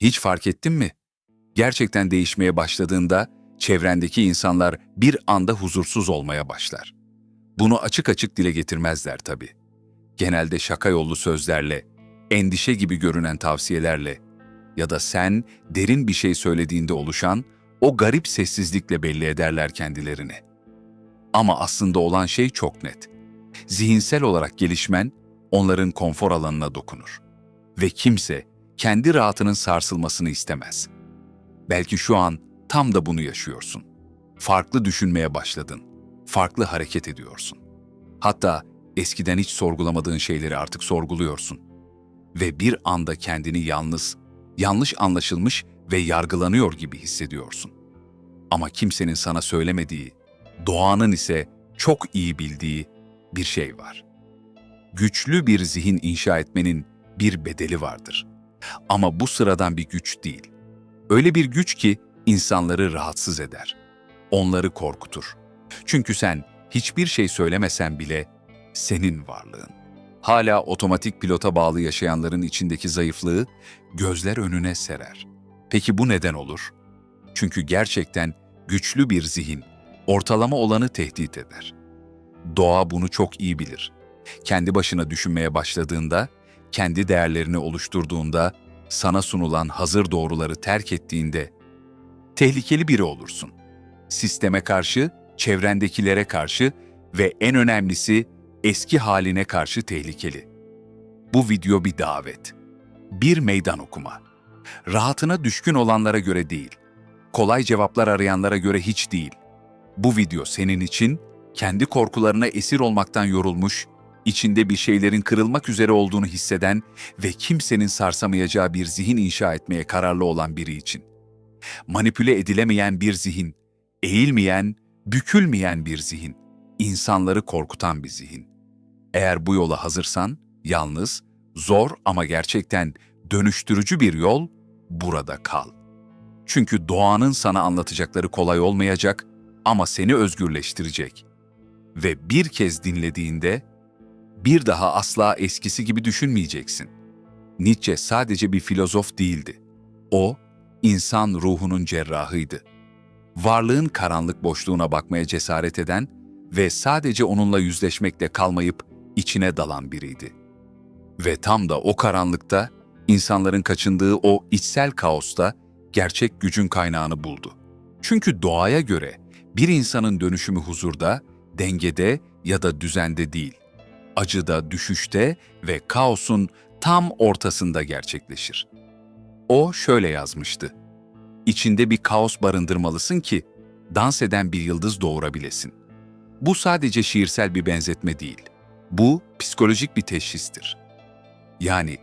Hiç fark ettin mi? Gerçekten değişmeye başladığında çevrendeki insanlar bir anda huzursuz olmaya başlar. Bunu açık açık dile getirmezler tabii. Genelde şaka yollu sözlerle, endişe gibi görünen tavsiyelerle ya da sen derin bir şey söylediğinde oluşan o garip sessizlikle belli ederler kendilerini. Ama aslında olan şey çok net. Zihinsel olarak gelişmen onların konfor alanına dokunur. Ve kimse kendi rahatının sarsılmasını istemez. Belki şu an tam da bunu yaşıyorsun. Farklı düşünmeye başladın. Farklı hareket ediyorsun. Hatta eskiden hiç sorgulamadığın şeyleri artık sorguluyorsun. Ve bir anda kendini yalnız, yanlış anlaşılmış ve yargılanıyor gibi hissediyorsun. Ama kimsenin sana söylemediği, doğanın ise çok iyi bildiği bir şey var. Güçlü bir zihin inşa etmenin bir bedeli vardır. Ama bu sıradan bir güç değil. Öyle bir güç ki insanları rahatsız eder. Onları korkutur. Çünkü sen hiçbir şey söylemesen bile senin varlığın. Hala otomatik pilota bağlı yaşayanların içindeki zayıflığı gözler önüne serer. Peki bu neden olur? Çünkü gerçekten güçlü bir zihin ortalama olanı tehdit eder. Doğa bunu çok iyi bilir. Kendi başına düşünmeye başladığında, kendi değerlerini oluşturduğunda, sana sunulan hazır doğruları terk ettiğinde tehlikeli biri olursun. Sisteme karşı, çevrendekilere karşı ve en önemlisi eski haline karşı tehlikeli. Bu video bir davet. Bir meydan okuma. Rahatına düşkün olanlara göre değil, kolay cevaplar arayanlara göre hiç değil. Bu video senin için kendi korkularına esir olmaktan yorulmuş, içinde bir şeylerin kırılmak üzere olduğunu hisseden ve kimsenin sarsamayacağı bir zihin inşa etmeye kararlı olan biri için. Manipüle edilemeyen bir zihin, eğilmeyen, bükülmeyen bir zihin, insanları korkutan bir zihin. Eğer bu yola hazırsan, yalnız, zor ama gerçekten dönüştürücü bir yol, burada kal. Çünkü doğanın sana anlatacakları kolay olmayacak ama seni özgürleştirecek. Ve bir kez dinlediğinde bir daha asla eskisi gibi düşünmeyeceksin. Nietzsche sadece bir filozof değildi. O, insan ruhunun cerrahıydı. Varlığın karanlık boşluğuna bakmaya cesaret eden ve sadece onunla yüzleşmekle kalmayıp içine dalan biriydi. Ve tam da o karanlıkta, insanların kaçındığı o içsel kaosta gerçek gücün kaynağını buldu. Çünkü doğaya göre bir insanın dönüşümü huzurda, dengede ya da düzende değil, acıda, düşüşte ve kaosun tam ortasında gerçekleşir. O şöyle yazmıştı. İçinde bir kaos barındırmalısın ki dans eden bir yıldız doğurabilesin. Bu sadece şiirsel bir benzetme değil. Bu psikolojik bir teşhistir. Yani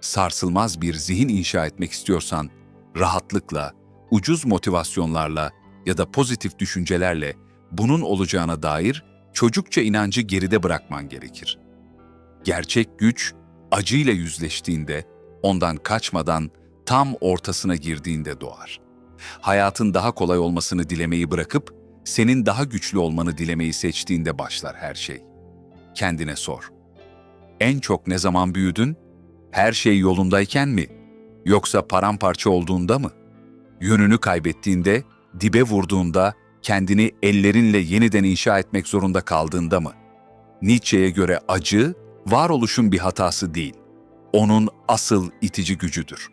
sarsılmaz bir zihin inşa etmek istiyorsan rahatlıkla, ucuz motivasyonlarla ya da pozitif düşüncelerle bunun olacağına dair çocukça inancı geride bırakman gerekir. Gerçek güç acıyla yüzleştiğinde, ondan kaçmadan tam ortasına girdiğinde doğar. Hayatın daha kolay olmasını dilemeyi bırakıp senin daha güçlü olmanı dilemeyi seçtiğinde başlar her şey. Kendine sor. En çok ne zaman büyüdün? Her şey yolundayken mi? Yoksa paramparça olduğunda mı? Yönünü kaybettiğinde, dibe vurduğunda, kendini ellerinle yeniden inşa etmek zorunda kaldığında mı? Nietzsche'ye göre acı, varoluşun bir hatası değil, onun asıl itici gücüdür.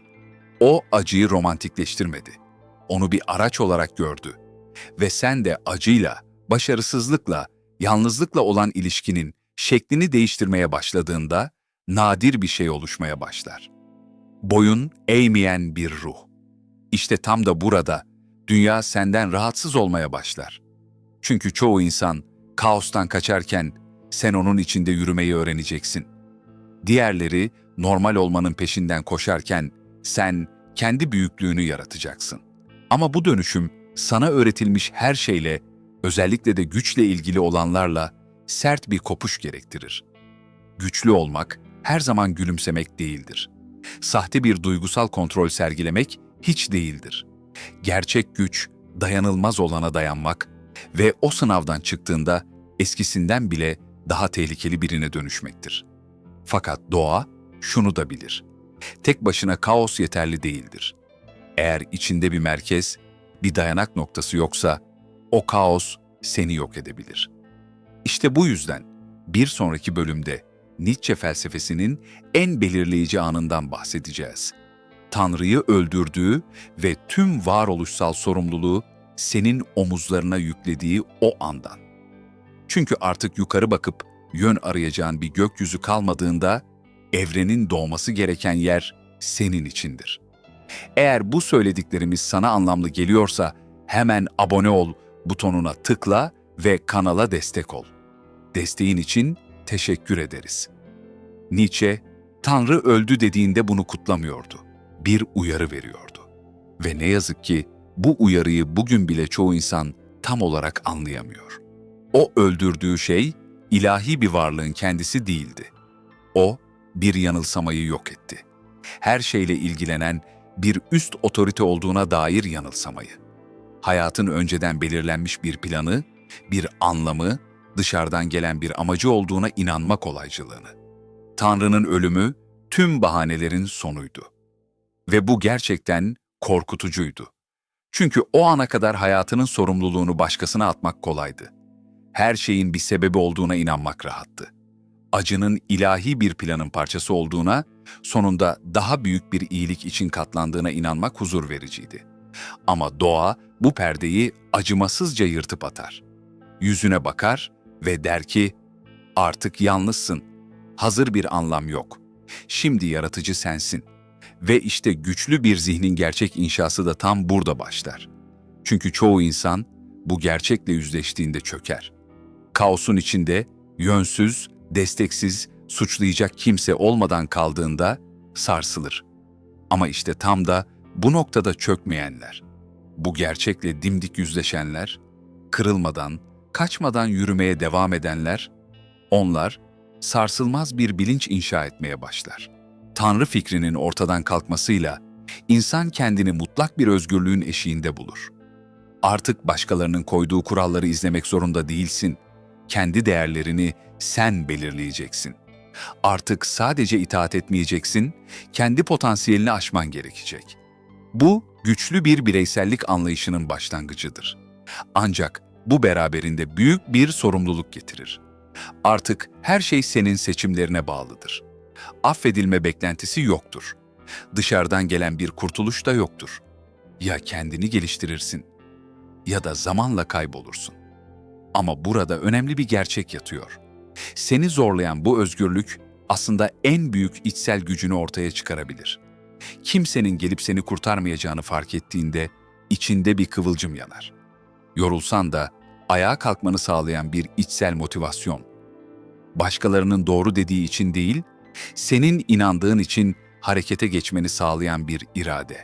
O acıyı romantikleştirmedi. Onu bir araç olarak gördü. Ve sen de acıyla, başarısızlıkla, yalnızlıkla olan ilişkinin şeklini değiştirmeye başladığında nadir bir şey oluşmaya başlar. Boyun eğmeyen bir ruh. İşte tam da burada dünya senden rahatsız olmaya başlar. Çünkü çoğu insan kaostan kaçarken sen onun içinde yürümeyi öğreneceksin. Diğerleri normal olmanın peşinden koşarken sen kendi büyüklüğünü yaratacaksın. Ama bu dönüşüm sana öğretilmiş her şeyle, özellikle de güçle ilgili olanlarla sert bir kopuş gerektirir. Güçlü olmak her zaman gülümsemek değildir. Sahte bir duygusal kontrol sergilemek hiç değildir. Gerçek güç, dayanılmaz olana dayanmak ve o sınavdan çıktığında eskisinden bile daha tehlikeli birine dönüşmektir. Fakat doğa şunu da bilir. Tek başına kaos yeterli değildir. Eğer içinde bir merkez, bir dayanak noktası yoksa o kaos seni yok edebilir. İşte bu yüzden bir sonraki bölümde Nietzsche felsefesinin en belirleyici anından bahsedeceğiz. Tanrı'yı öldürdüğü ve tüm varoluşsal sorumluluğu senin omuzlarına yüklediği o andan. Çünkü artık yukarı bakıp yön arayacağın bir gökyüzü kalmadığında evrenin doğması gereken yer senin içindir. Eğer bu söylediklerimiz sana anlamlı geliyorsa hemen abone ol butonuna tıkla ve kanala destek ol. Desteğin için teşekkür ederiz. Nietzsche, Tanrı öldü dediğinde bunu kutlamıyordu. Bir uyarı veriyordu. Ve ne yazık ki bu uyarıyı bugün bile çoğu insan tam olarak anlayamıyor. O öldürdüğü şey ilahi bir varlığın kendisi değildi. O bir yanılsamayı yok etti. Her şeyle ilgilenen bir üst otorite olduğuna dair yanılsamayı. Hayatın önceden belirlenmiş bir planı, bir anlamı, dışarıdan gelen bir amacı olduğuna inanma kolaycılığını. Tanrı'nın ölümü tüm bahanelerin sonuydu. Ve bu gerçekten korkutucuydu. Çünkü o ana kadar hayatının sorumluluğunu başkasına atmak kolaydı. Her şeyin bir sebebi olduğuna inanmak rahattı. Acının ilahi bir planın parçası olduğuna, sonunda daha büyük bir iyilik için katlandığına inanmak huzur vericiydi. Ama doğa bu perdeyi acımasızca yırtıp atar. Yüzüne bakar ve der ki, artık yalnızsın, hazır bir anlam yok. Şimdi yaratıcı sensin. Ve işte güçlü bir zihnin gerçek inşası da tam burada başlar. Çünkü çoğu insan bu gerçekle yüzleştiğinde çöker. Kaosun içinde yönsüz, desteksiz, suçlayacak kimse olmadan kaldığında sarsılır. Ama işte tam da bu noktada çökmeyenler, bu gerçekle dimdik yüzleşenler, kırılmadan, kaçmadan yürümeye devam edenler, onlar sarsılmaz bir bilinç inşa etmeye başlar. Tanrı fikrinin ortadan kalkmasıyla insan kendini mutlak bir özgürlüğün eşiğinde bulur. Artık başkalarının koyduğu kuralları izlemek zorunda değilsin. Kendi değerlerini sen belirleyeceksin. Artık sadece itaat etmeyeceksin, kendi potansiyelini aşman gerekecek. Bu güçlü bir bireysellik anlayışının başlangıcıdır. Ancak bu beraberinde büyük bir sorumluluk getirir. Artık her şey senin seçimlerine bağlıdır. Affedilme beklentisi yoktur. Dışarıdan gelen bir kurtuluş da yoktur. Ya kendini geliştirirsin ya da zamanla kaybolursun. Ama burada önemli bir gerçek yatıyor. Seni zorlayan bu özgürlük aslında en büyük içsel gücünü ortaya çıkarabilir. Kimsenin gelip seni kurtarmayacağını fark ettiğinde içinde bir kıvılcım yanar. Yorulsan da ayağa kalkmanı sağlayan bir içsel motivasyon. Başkalarının doğru dediği için değil, senin inandığın için harekete geçmeni sağlayan bir irade.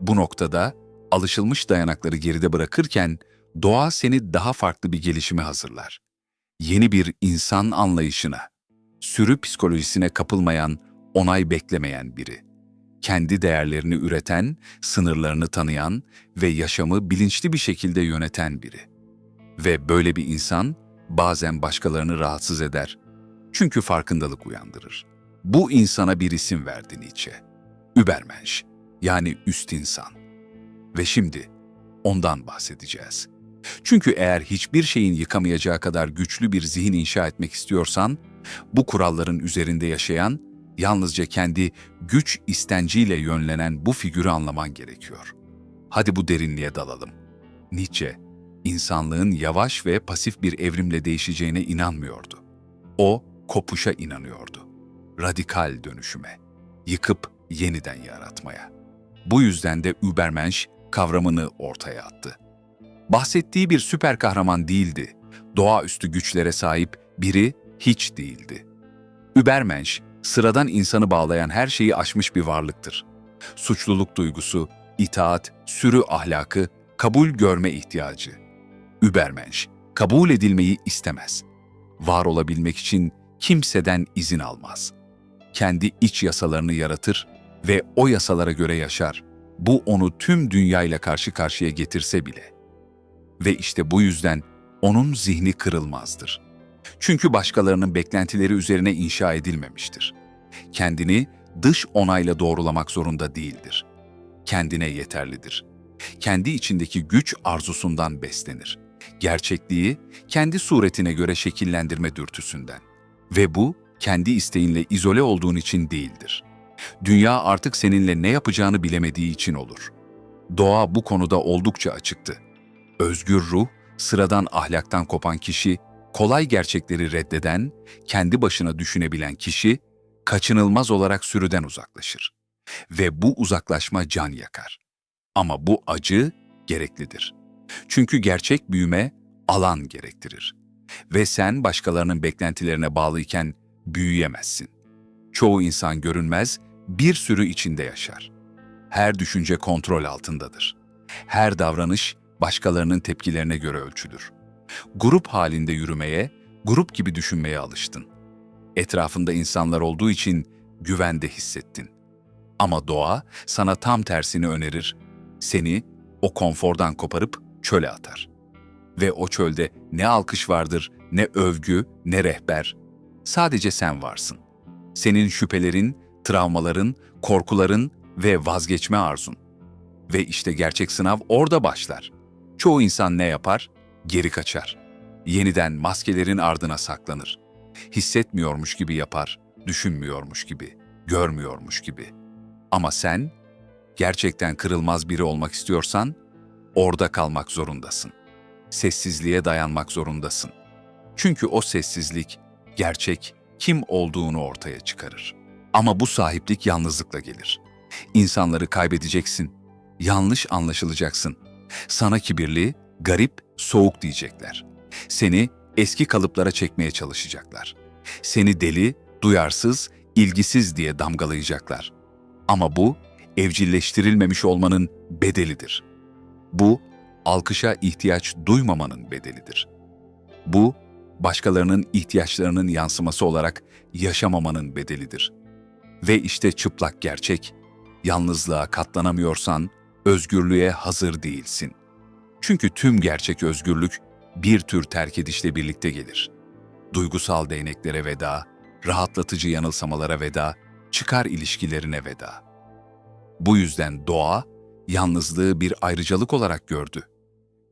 Bu noktada alışılmış dayanakları geride bırakırken doğa seni daha farklı bir gelişime hazırlar. Yeni bir insan anlayışına, sürü psikolojisine kapılmayan, onay beklemeyen biri. Kendi değerlerini üreten, sınırlarını tanıyan ve yaşamı bilinçli bir şekilde yöneten biri. Ve böyle bir insan bazen başkalarını rahatsız eder. Çünkü farkındalık uyandırır. Bu insana bir isim verdi Nietzsche. Übermensch, yani üst insan. Ve şimdi ondan bahsedeceğiz. Çünkü eğer hiçbir şeyin yıkamayacağı kadar güçlü bir zihin inşa etmek istiyorsan, bu kuralların üzerinde yaşayan, yalnızca kendi güç istenciyle yönlenen bu figürü anlaman gerekiyor. Hadi bu derinliğe dalalım. Nietzsche, insanlığın yavaş ve pasif bir evrimle değişeceğine inanmıyordu. O, kopuşa inanıyordu. Radikal dönüşüme, yıkıp yeniden yaratmaya. Bu yüzden de Übermensch kavramını ortaya attı. Bahsettiği bir süper kahraman değildi. Doğaüstü güçlere sahip biri hiç değildi. Übermensch, sıradan insanı bağlayan her şeyi aşmış bir varlıktır. Suçluluk duygusu, itaat, sürü ahlakı, kabul görme ihtiyacı. Übermensch, kabul edilmeyi istemez. Var olabilmek için kimseden izin almaz. Kendi iç yasalarını yaratır ve o yasalara göre yaşar. Bu onu tüm dünyayla karşı karşıya getirse bile. Ve işte bu yüzden onun zihni kırılmazdır. Çünkü başkalarının beklentileri üzerine inşa edilmemiştir. Kendini dış onayla doğrulamak zorunda değildir. kendine yeterlidir. Kendi içindeki güç arzusundan beslenir. Gerçekliği kendi suretine göre şekillendirme dürtüsünden. Ve bu kendi isteğinle izole olduğun için değildir. Dünya artık seninle ne yapacağını bilemediği için olur. Doğa bu konuda oldukça açıktı. Özgür ruh, sıradan ahlaktan kopan kişi, kolay gerçekleri reddeden, kendi başına düşünebilen kişi, kaçınılmaz olarak sürüden uzaklaşır. Ve bu uzaklaşma can yakar. Ama bu acı gereklidir. Çünkü gerçek büyüme alan gerektirir. Ve sen başkalarının beklentilerine bağlıyken büyüyemezsin. Çoğu insan görünmez, bir sürü içinde yaşar. Her düşünce kontrol altındadır. Her davranış başkalarının tepkilerine göre ölçülür. Grup halinde yürümeye, grup gibi düşünmeye alıştın. Etrafında insanlar olduğu için güvende hissettin. Ama doğa sana tam tersini önerir. Seni o konfordan koparıp çöle atar. Ve o çölde ne alkış vardır, ne övgü, ne rehber. Sadece sen varsın. Senin şüphelerin, travmaların, korkuların ve vazgeçme arzun. Ve işte gerçek sınav orada başlar. Çoğu insan ne yapar? Geri kaçar. Yeniden maskelerin ardına saklanır. Hissetmiyormuş gibi yapar, düşünmüyormuş gibi, görmüyormuş gibi. Ama sen gerçekten kırılmaz biri olmak istiyorsan orada kalmak zorundasın. Sessizliğe dayanmak zorundasın. Çünkü o sessizlik gerçek kim olduğunu ortaya çıkarır. Ama bu sahiplik yalnızlıkla gelir. İnsanları kaybedeceksin, yanlış anlaşılacaksın. Sana kibirli, garip, soğuk diyecekler. Seni eski kalıplara çekmeye çalışacaklar. Seni deli, duyarsız, ilgisiz diye damgalayacaklar. Ama bu evcilleştirilmemiş olmanın bedelidir. Bu alkışa ihtiyaç duymamanın bedelidir. Bu başkalarının ihtiyaçlarının yansıması olarak yaşamamanın bedelidir. Ve işte çıplak gerçek, yalnızlığa katlanamıyorsan özgürlüğe hazır değilsin. Çünkü tüm gerçek özgürlük bir tür terk edişle birlikte gelir. Duygusal değneklere veda, rahatlatıcı yanılsamalara veda, çıkar ilişkilerine veda. Bu yüzden doğa, yalnızlığı bir ayrıcalık olarak gördü.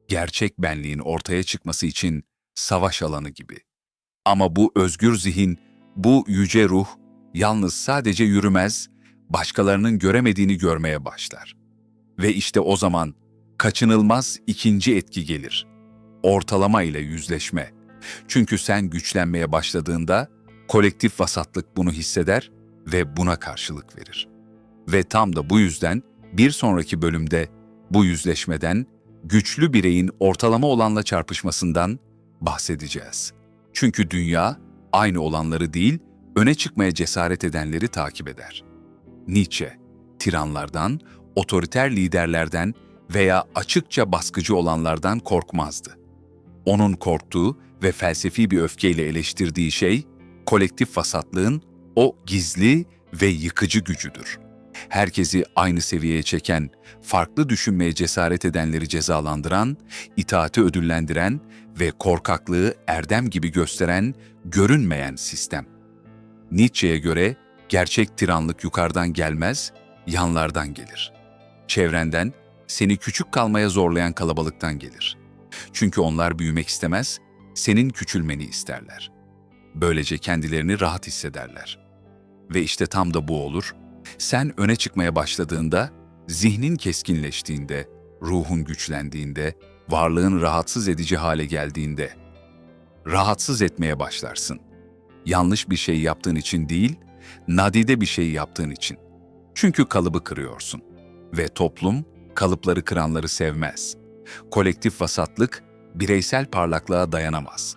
Gerçek benliğin ortaya çıkması için savaş alanı gibi. Ama bu özgür zihin, bu yüce ruh, yalnız sadece yürümez, başkalarının göremediğini görmeye başlar. Ve işte o zaman kaçınılmaz ikinci etki gelir. Ortalama ile yüzleşme. Çünkü sen güçlenmeye başladığında kolektif vasatlık bunu hisseder ve buna karşılık verir. Ve tam da bu yüzden bir sonraki bölümde bu yüzleşmeden, güçlü bireyin ortalama olanla çarpışmasından bahsedeceğiz. Çünkü dünya aynı olanları değil, öne çıkmaya cesaret edenleri takip eder. Nietzsche, tiranlardan, otoriter liderlerden veya açıkça baskıcı olanlardan korkmazdı. Onun korktuğu ve felsefi bir öfkeyle eleştirdiği şey, kolektif vasatlığın o gizli ve yıkıcı gücüdür. Herkesi aynı seviyeye çeken, farklı düşünmeye cesaret edenleri cezalandıran, itaati ödüllendiren ve korkaklığı erdem gibi gösteren görünmeyen sistem. Nietzsche'ye göre gerçek tiranlık yukarıdan gelmez, yanlardan gelir. Çevrenden, seni küçük kalmaya zorlayan kalabalıktan gelir. Çünkü onlar büyümek istemez, senin küçülmeni isterler. Böylece kendilerini rahat hissederler. Ve işte tam da bu olur. Sen öne çıkmaya başladığında, zihnin keskinleştiğinde, ruhun güçlendiğinde, varlığın rahatsız edici hale geldiğinde, rahatsız etmeye başlarsın. Yanlış bir şey yaptığın için değil, nadide bir şey yaptığın için. Çünkü kalıbı kırıyorsun. Ve toplum kalıpları kıranları sevmez. Kolektif vasatlık bireysel parlaklığa dayanamaz.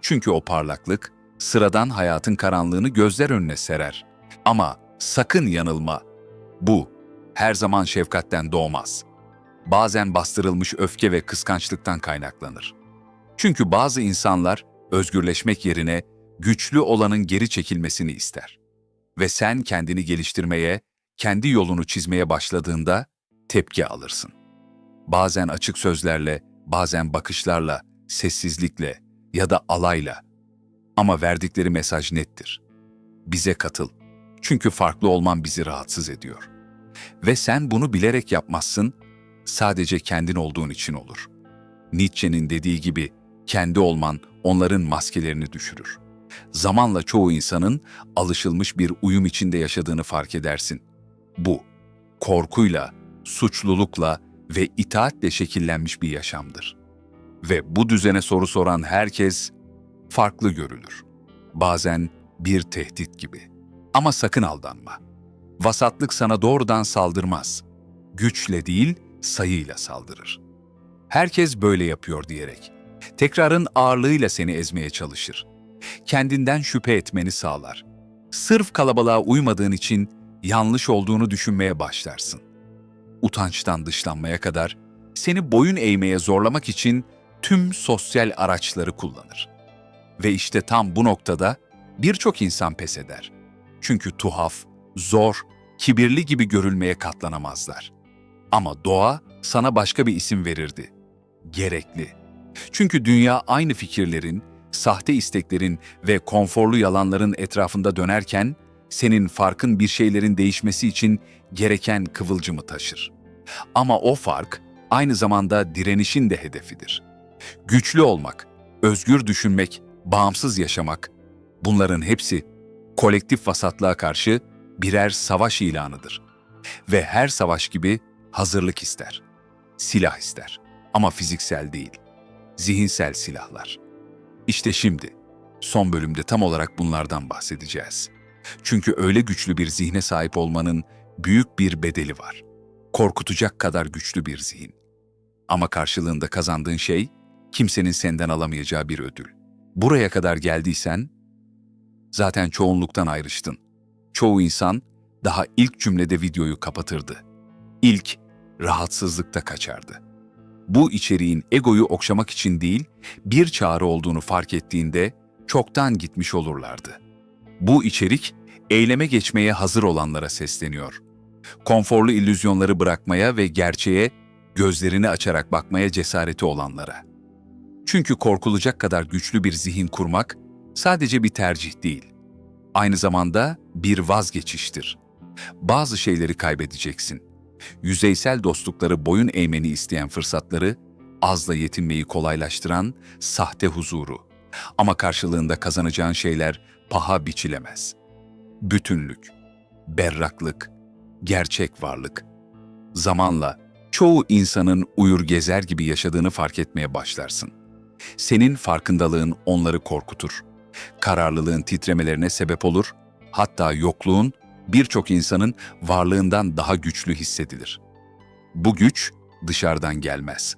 Çünkü o parlaklık sıradan hayatın karanlığını gözler önüne serer. Ama sakın yanılma. Bu her zaman şefkatten doğmaz. Bazen bastırılmış öfke ve kıskançlıktan kaynaklanır. Çünkü bazı insanlar özgürleşmek yerine güçlü olanın geri çekilmesini ister. Ve sen kendini geliştirmeye, kendi yolunu çizmeye başladığında tepki alırsın. Bazen açık sözlerle, bazen bakışlarla, sessizlikle ya da alayla. Ama verdikleri mesaj nettir. Bize katıl. Çünkü farklı olman bizi rahatsız ediyor. Ve sen bunu bilerek yapmazsın, sadece kendin olduğun için olur. Nietzsche'nin dediği gibi kendi olman onların maskelerini düşürür. Zamanla çoğu insanın alışılmış bir uyum içinde yaşadığını fark edersin. Bu, korkuyla, suçlulukla ve itaatle şekillenmiş bir yaşamdır. Ve bu düzene soru soran herkes farklı görülür. Bazen bir tehdit gibi. Ama sakın aldanma. Vasatlık sana doğrudan saldırmaz. Güçle değil, sayıyla saldırır. Herkes böyle yapıyor diyerek. Tekrarın ağırlığıyla seni ezmeye çalışır. Kendinden şüphe etmeni sağlar. Sırf kalabalığa uymadığın için yanlış olduğunu düşünmeye başlarsın. Utançtan dışlanmaya kadar seni boyun eğmeye zorlamak için tüm sosyal araçları kullanır. Ve işte tam bu noktada birçok insan pes eder. Çünkü tuhaf, zor, kibirli gibi görülmeye katlanamazlar. Ama doğa sana başka bir isim verirdi. Gerekli. Çünkü dünya aynı fikirlerin, sahte isteklerin ve konforlu yalanların etrafında dönerken, senin farkın bir şeylerin değişmesi için gereken kıvılcımı taşır. Ama o fark aynı zamanda direnişin de hedefidir. Güçlü olmak, özgür düşünmek, bağımsız yaşamak, bunların hepsi kolektif vasatlığa karşı birer savaş ilanıdır. Ve her savaş gibi hazırlık ister. Silah ister ama fiziksel değil. Zihinsel silahlar. İşte şimdi son bölümde tam olarak bunlardan bahsedeceğiz. Çünkü öyle güçlü bir zihne sahip olmanın büyük bir bedeli var. Korkutacak kadar güçlü bir zihin. Ama karşılığında kazandığın şey kimsenin senden alamayacağı bir ödül. Buraya kadar geldiysen zaten çoğunluktan ayrıştın. Çoğu insan daha ilk cümlede videoyu kapatırdı. İlk rahatsızlıkta kaçardı. Bu içeriğin egoyu okşamak için değil, bir çağrı olduğunu fark ettiğinde çoktan gitmiş olurlardı. Bu içerik eyleme geçmeye hazır olanlara sesleniyor. Konforlu illüzyonları bırakmaya ve gerçeğe gözlerini açarak bakmaya cesareti olanlara. Çünkü korkulacak kadar güçlü bir zihin kurmak sadece bir tercih değil. Aynı zamanda bir vazgeçiştir. Bazı şeyleri kaybedeceksin. Yüzeysel dostlukları boyun eğmeni isteyen fırsatları, azla yetinmeyi kolaylaştıran sahte huzuru. Ama karşılığında kazanacağın şeyler paha biçilemez. Bütünlük, berraklık, gerçek varlık. Zamanla çoğu insanın uyur gezer gibi yaşadığını fark etmeye başlarsın. Senin farkındalığın onları korkutur. Kararlılığın titremelerine sebep olur, hatta yokluğun birçok insanın varlığından daha güçlü hissedilir. Bu güç dışarıdan gelmez.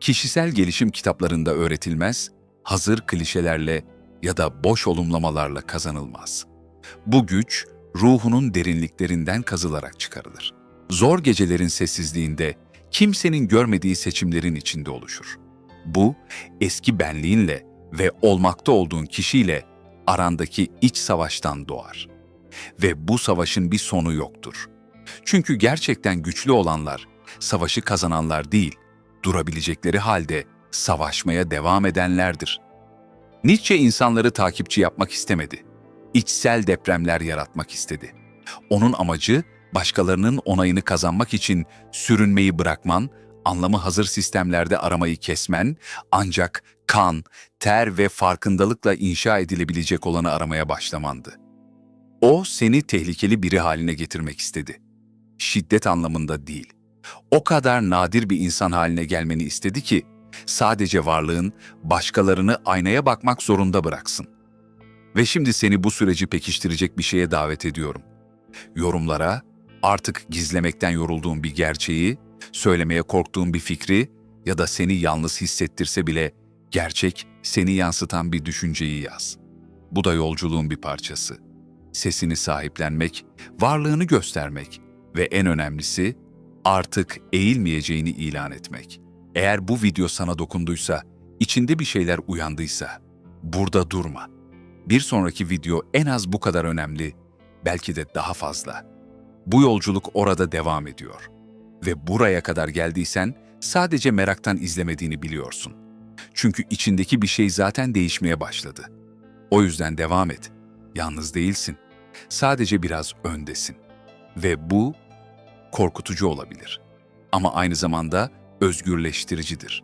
Kişisel gelişim kitaplarında öğretilmez, hazır klişelerle ya da boş olumlamalarla kazanılmaz. Bu güç ruhunun derinliklerinden kazılarak çıkarılır. Zor gecelerin sessizliğinde kimsenin görmediği seçimlerin içinde oluşur. Bu eski benliğinle ve olmakta olduğun kişiyle arandaki iç savaştan doğar. Ve bu savaşın bir sonu yoktur. Çünkü gerçekten güçlü olanlar savaşı kazananlar değil, durabilecekleri halde savaşmaya devam edenlerdir. Nietzsche insanları takipçi yapmak istemedi. İçsel depremler yaratmak istedi. Onun amacı başkalarının onayını kazanmak için sürünmeyi bırakman, anlamı hazır sistemlerde aramayı kesmen, ancak kan, ter ve farkındalıkla inşa edilebilecek olanı aramaya başlamandı. O seni tehlikeli biri haline getirmek istedi. Şiddet anlamında değil. O kadar nadir bir insan haline gelmeni istedi ki sadece varlığın başkalarını aynaya bakmak zorunda bıraksın. Ve şimdi seni bu süreci pekiştirecek bir şeye davet ediyorum. Yorumlara artık gizlemekten yorulduğun bir gerçeği, söylemeye korktuğun bir fikri ya da seni yalnız hissettirse bile gerçek seni yansıtan bir düşünceyi yaz. Bu da yolculuğun bir parçası. Sesini sahiplenmek, varlığını göstermek ve en önemlisi artık eğilmeyeceğini ilan etmek. Eğer bu video sana dokunduysa, içinde bir şeyler uyandıysa, burada durma. Bir sonraki video en az bu kadar önemli, belki de daha fazla. Bu yolculuk orada devam ediyor. Ve buraya kadar geldiysen sadece meraktan izlemediğini biliyorsun. Çünkü içindeki bir şey zaten değişmeye başladı. O yüzden devam et. Yalnız değilsin. Sadece biraz öndesin. Ve bu korkutucu olabilir. Ama aynı zamanda özgürleştiricidir.